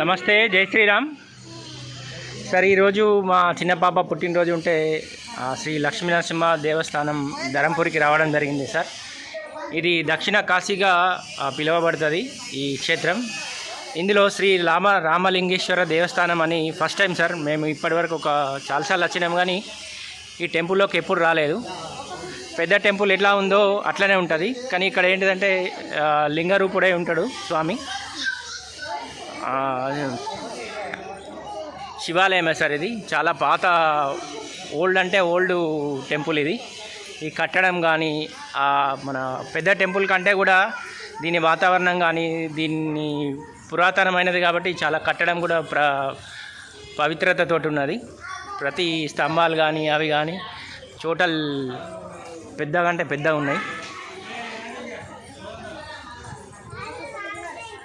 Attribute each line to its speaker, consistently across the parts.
Speaker 1: నమస్తే జై శ్రీరామ్. సార్ ఈరోజు మా చిన్న పాప పుట్టినరోజు ఉంటే శ్రీ లక్ష్మీనరసింహ దేవస్థానం ధరంపూరికి రావడం జరిగింది సార్. ఇది దక్షిణ కాశీగా పిలువబడుతుంది ఈ క్షేత్రం. ఇందులో శ్రీ రామ రామలింగేశ్వర దేవస్థానం అని ఫస్ట్ టైం సార్. మేము ఇప్పటివరకు ఒక చాలాసార్లు వచ్చినాము కానీ ఈ టెంపుల్లోకి ఎప్పుడు రాలేదు. పెద్ద టెంపుల్ ఎట్లా ఉందో అట్లనే ఉంటుంది. కానీ ఇక్కడ ఏంటిదంటే ఆ, లింగరూపుడై ఉంటాడు స్వామి. శివాలయమే సార్ ఇది? చాలా పాత ఓల్డ్ అంటే ఓల్డ్ టెంపుల్ ఇది. ఈ కట్టడం కానీ మన పెద్ద టెంపుల్ కంటే కూడా దీని వాతావరణం కానీ దీన్ని పురాతనమైనది కాబట్టి చాలా కట్టడం కూడా ప్ర పవిత్రతతో ఉన్నది. ప్రతి స్తంభాలు కానీ అవి కానీ టోటల్ పెద్దగా అంటే పెద్దగా ఉన్నాయి.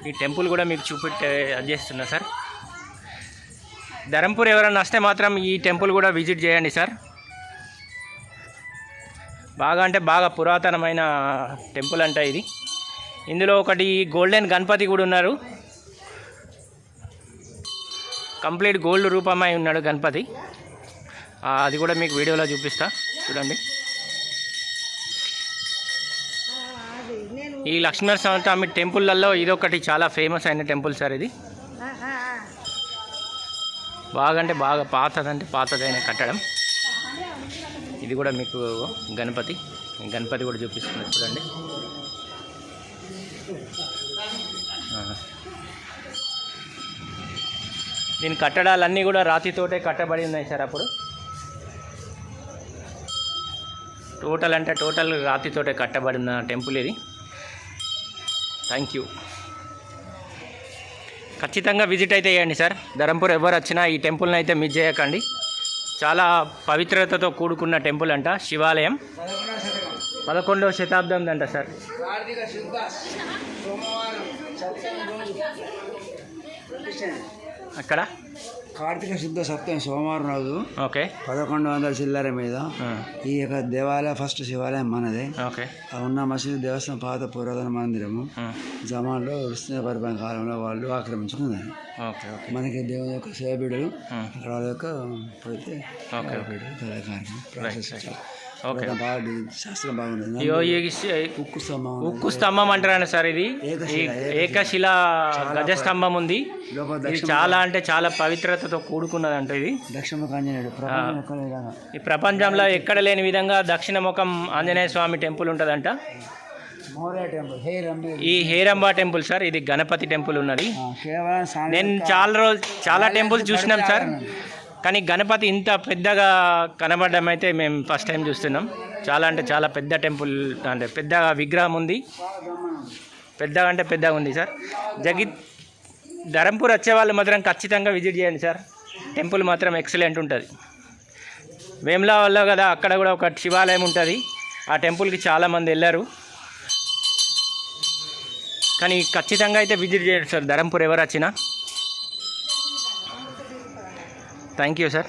Speaker 1: ఈ టెంపుల్ కూడా మీకు చూపెట్టే అది చేస్తున్నా సార్. ధరంపూర్ ఎవరైనా వస్తే మాత్రం ఈ టెంపుల్ కూడా విజిట్ చేయండి సార్. బాగా అంటే బాగా పురాతనమైన టెంపుల్ అంట ఇది. ఇందులో ఒకటి గోల్డెన్ గణపతి కూడా ఉన్నారు. కంప్లీట్ గోల్డ్ రూపమై ఉన్నాడు గణపతి. అది కూడా మీకు వీడియోలో చూపిస్తా. చూడండి. ఈ లక్ష్మీనరసింహ స్వామి టెంపుల్లలో ఇదొకటి చాలా ఫేమస్ అయిన టెంపుల్ సార్ ఇది. బాగా అంటే బాగా పాతదంటే పాతదైన కట్టడం. ఇది కూడా మీకు గణపతి. గణపతి కూడా చూపిస్తున్నారు చూడండి. దీని కట్టడాలన్నీ కూడా రాతితోటే కట్టబడి ఉన్నాయి సార్ అప్పుడు. టోటల్ అంటే టోటల్ రాతితోటే కట్టబడిన టెంపుల్ ఇది. థ్యాంక్ యూ ఖచ్చితంగా విజిట్ అయితే చేయండి సార్. ధరంపూర్ ఎవరు వచ్చినా ఈ టెంపుల్ని అయితే మిస్ చేయకండి. చాలా పవిత్రతతో కూడుకున్న టెంపుల్ అంట శివాలయం. పదకొండవ శతాబ్దం అంట సార్. అక్కడ?
Speaker 2: కార్తీక శుద్ధ సప్తమి సోమవారం రోజు
Speaker 1: ఓకే.
Speaker 2: పదకొండు వందల చిల్లర మీద ఈ యొక్క దేవాలయం ఫస్ట్ శివాలయం మనదే.
Speaker 1: ఓకే.
Speaker 2: ఉన్న మసీదు దేవస్థానం పాత పురాతన మందిరము. జమాన్లో వృష్ణ పరిపాలన కాలంలో వాళ్ళు ఆక్రమించుకున్నారు. మనకి దేవుని యొక్క సేవబిడలు
Speaker 1: ఆ,
Speaker 2: అక్కడ వాళ్ళ యొక్క పడితే
Speaker 1: ఓకే ఓకే.
Speaker 2: శాస్త్రం బాగుంది
Speaker 1: ఇగో ఈ
Speaker 2: ఉక్కు స్తంభం
Speaker 1: ఉక్కు స్తంభం అంటారండి సార్ ఇది. ఈ
Speaker 2: ఏకశిల,
Speaker 1: ఏకశిల గజస్తంభం ఉంది. ఇది చాలా అంటే చాలా పవిత్రతతో కూడుకున్నది అంట ఇది.
Speaker 2: దక్షిణ.
Speaker 1: ఈ ప్రపంచంలో ఎక్కడ లేని విధంగా దక్షిణ ముఖం ఆంజనేయ స్వామి టెంపుల్ ఉంటుందంట. ఈ హేరంబా టెంపుల్ సార్ ఇది గణపతి టెంపుల్ ఉన్నది. నేను చాలా రోజు చాలా టెంపుల్ చూసినాం సార్. కానీ గణపతి ఇంత పెద్దగా కనబడడం అయితే మేము ఫస్ట్ టైం చూస్తున్నాం. చాలా అంటే చాలా పెద్ద టెంపుల్ అంటే పెద్ద విగ్రహం ఉంది. పెద్దగా అంటే పెద్దగా ఉంది సార్. జగిత్ ధరంపూర్ వచ్చే వాళ్ళు మాత్రం ఖచ్చితంగా విజిట్ చేయండి సార్. టెంపుల్ మాత్రం ఎక్సలెంట్ ఉంటుంది. వేములా వల్ల కదా అక్కడ కూడా ఒక శివాలయం ఉంటుంది. ఆ టెంపుల్కి చాలామంది వెళ్ళారు. కానీ ఖచ్చితంగా అయితే విజిట్ చేయండి సార్. ధరంపూర్ ఎవరు వచ్చినా. Thank you sir